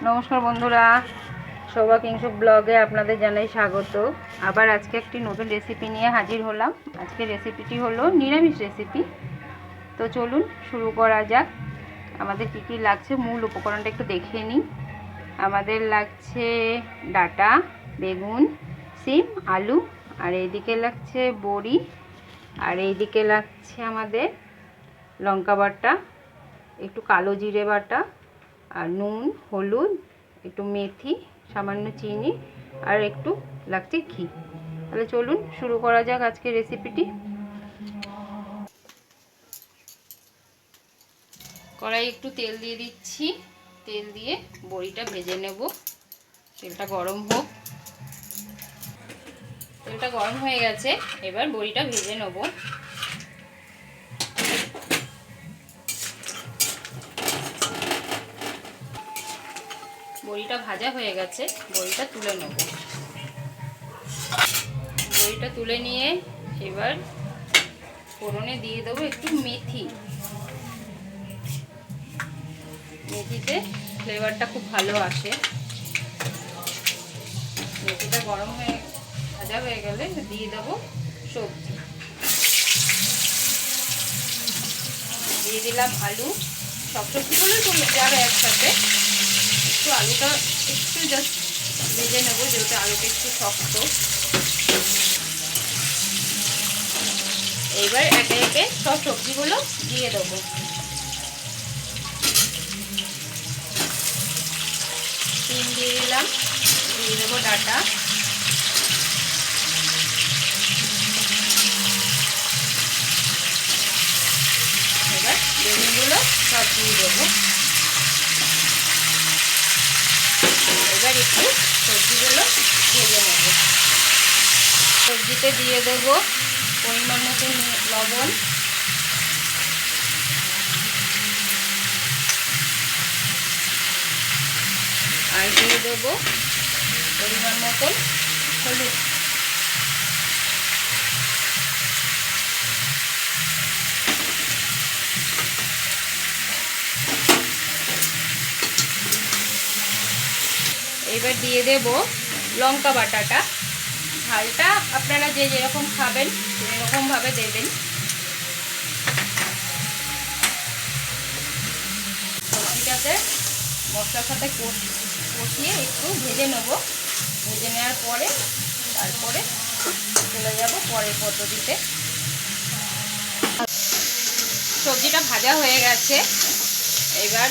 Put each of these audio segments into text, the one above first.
নমস্কার বন্ধুরা, শোভা কিংসু ব্লগে আপনাদের জানাই স্বাগত। আবার আজকে একটি নতুন রেসিপি নিয়ে হাজির হলাম। আজকে রেসিপিটি হলো নিরামিষ রেসিপি তো চলুন শুরু করা যাক। আমাদের কী কী লাগছে মূল উপকরণটা একটু দেখে নিই। আমাদের লাগছে ডাটা, বেগুন, সিম, আলু, আর এইদিকে লাগছে বড়ি, আর এইদিকে লাগছে আমাদের লঙ্কা বাটা, একটু কালো জিরে বাটা আর নুন, হলুদ, একটু মেথি, সামান্য চিনি আর একটু লাগছে ঘি। তাহলে চলুন শুরু করা যাক আজকে রেসিপিটি কড়াই একটু তেল দিয়ে দিচ্ছি। তেল দিয়ে বড়িটা ভেজে নেব। তেলটা গরম হোক। তেলটা গরম হয়ে গেছে। এবার বড়িটা ভেজে নেব। বড়িটা ভাজা হয়ে গেছে, বড়িটা তুলে নেব। বড়িটা তুলে নিয়ে এবার ফোড়নে দিয়ে দেবো একটু মেথি। মেথিতে ফ্লেভারটা খুব ভালো আসে। মেথিটা গরম হয়ে, ভাজা হয়ে গেলে দিয়ে দেবো সবজি। দিয়ে দিলাম আলু। সব সবজিগুলোই যাবে একসাথে। একটু আলুটা একটু জাস্ট ভেজে নেব, যেহেতু আলুটা একটু শক্ত। এইবার একে একে সব সবজিগুলো দিয়ে দেবো। ডিম দিয়ে দিলাম, দিয়ে দেবো ডাটা। এবার বেগুনগুলো সব দিয়ে দেবো এবার একটু সবজিগুলো ভেজে নেব সবজিতে দিয়ে দেবো পরিমাণ মতো লবণ। আর দিয়ে দেবো পরিমাণ মতন হলুদ। এবার দিয়ে দেব লঙ্কা বাটাটা। ঝালটা আপনারা যে যেরকম খাবেন, সেরকমভাবে দেবেন। সবজিটাতে মশলার সাথে কষিয়ে একটু ভেজে নেব। ভেজে নেওয়ার পরে, তারপরে চলে যাব পরের পদ্ধতিতে। সবজিটা ভাজা হয়ে গেছে। এবার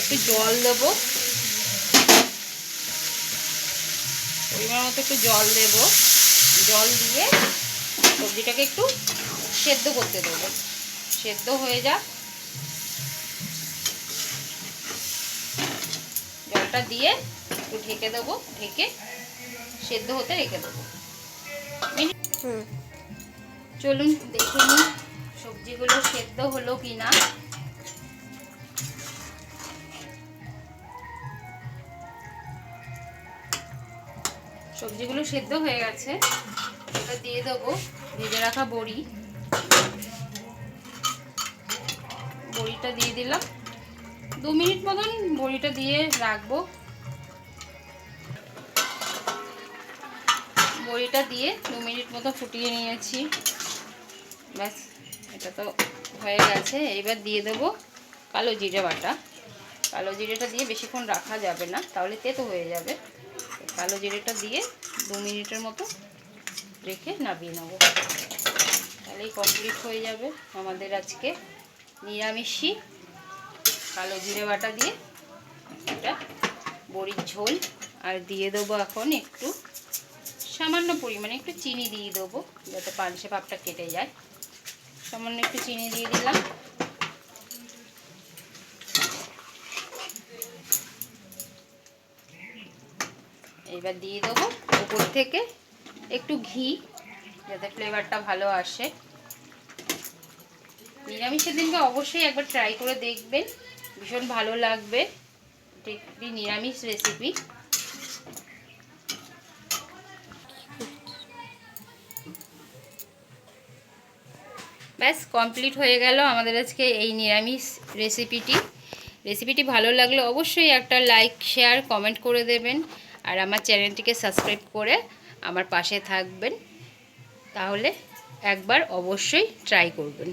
একটু জল দেবো। পরিমাণ মতো একটু জল দেব। জল দিয়ে সবজিটাকে একটু সেদ্ধ করতে দেবো। সেদ্ধ হয়ে যাক। জলটা দিয়ে একটু ঢেকে দেবো ঢেকে সেদ্ধ হতে রেখে দেবো। চলুন দেখে নিই সবজিগুলো সেদ্ধ হলো কি না সবজিগুলো সেদ্ধ হয়ে গেছে। এটা দিয়ে দেবো ভেজে রাখা বড়ি। বড়িটা দিয়ে দিলাম। দু মিনিট মতন বড়িটা দিয়ে রাখব। বড়িটা দিয়ে দু মিনিট মতো ফুটিয়ে নিয়েছি। ব্যাস, এটা তো হয়ে গেছে। এবার দিয়ে দেবো কালো জিরে বাটা। কালো জিরেটা দিয়ে বেশিক্ষণ রাখা যাবে না, তাহলে তেতো হয়ে যাবে। কালো জিরেটা দিয়ে দু মিনিটের মতো রেখে নামিয়ে নেব। তাহলেই কমপ্লিট হয়ে যাবে আমাদের আজকে নিরামিষি কালো জিরে বাটা দিয়ে এটা বড়ির ঝোল। আর দিয়ে দেবো এখন একটু সামান্য পরিমাণে একটু চিনি দিয়ে দেবো, যাতে পালসে ভাবটা কেটে যায়। সামান্য একটু চিনি দিয়ে দিলাম। এবার দিয়ে দেবো উপর থেকে একটু ঘি, যাতে ফ্লেভারটা ভালো আসে। নিরামিষের দিনকে অবশ্যই একবার ট্রাই করে দেখবেন, ভীষণ ভালো লাগবে। একটি নিরামিষ রেসিপি ব্যাস কমপ্লিট হয়ে গেল আমাদের আজকে এই নিরামিষ রেসিপিটি রেসিপিটি ভালো লাগলে অবশ্যই একটা লাইক শেয়ার কমেন্ট করে দেবেন। আর আমার চ্যানেলটিকে সাবস্ক্রাইব করে আমার পাশে থাকবেন। তাহলে একবার অবশ্যই ট্রাই করবেন।